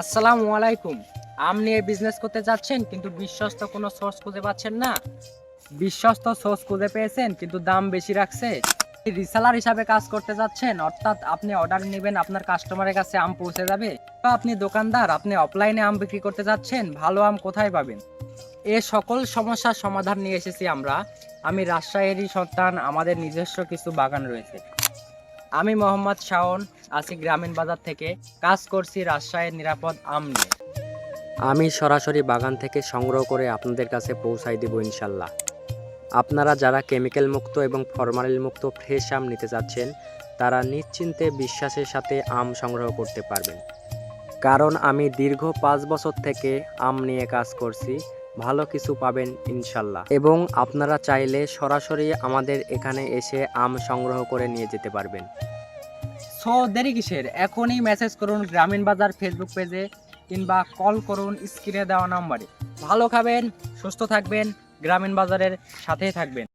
আসসালামু আলাইকুম। আম নিয়ে বিজনেস করতে যাচ্ছেন, কিন্তু বিশ্বস্ত কোনো সোর্স খুঁজে পাচ্ছেন না। বিশ্বস্ত সোর্স খুঁজে পেয়েছেন, কিন্তু দাম বেশি রাখছে। রিসালার হিসাবে কাজ করতে যাচ্ছেন, অর্থাৎ আপনি অর্ডার নেবেন, আপনার কাস্টমারের কাছে আম পৌঁছে যাবে। বা আপনি দোকানদার, আপনি অফলাইনে আম বিক্রি করতে যাচ্ছেন, ভালো আম কোথায় পাবেন? এ সকল সমস্যার সমাধান নিয়ে এসেছি আমরা। আমি রাজশাহীরই সন্তান, আমাদের নিজস্ব কিছু বাগান রয়েছে। আমি মোহাম্মদ শাওন, আছি গ্রামীণ বাজার থেকে। কাজ করছি রাজশাহীর নিরাপদ আম নিয়ে। আমি সরাসরি বাগান থেকে সংগ্রহ করে আপনাদের কাছে পৌঁছাই দেব ইনশাল্লাহ। আপনারা যারা কেমিক্যাল মুক্ত এবং ফরমালিন মুক্ত ফ্রেশ আম নিতে চাচ্ছেন, তারা নিশ্চিন্তে বিশ্বাসের সাথে আম সংগ্রহ করতে পারবেন। কারণ আমি দীর্ঘ পাঁচ বছর থেকে আম নিয়ে কাজ করছি। ভালো কিছু পাবেন, ইনশাল্লাহ। এবং আপনারা চাইলে সরাসরি আমাদের এখানে এসে আম সংগ্রহ করে নিয়ে যেতে পারবেন। সো দেরি কিসের? এখনই মেসেজ করুন গ্রামীণ বাজার ফেসবুক পেজে কিংবা কল করুন স্ক্রিনে দেওয়া নম্বরে। ভালো খাবেন, সুস্থ থাকবেন, গ্রামীণ বাজারের সাথেই থাকবেন।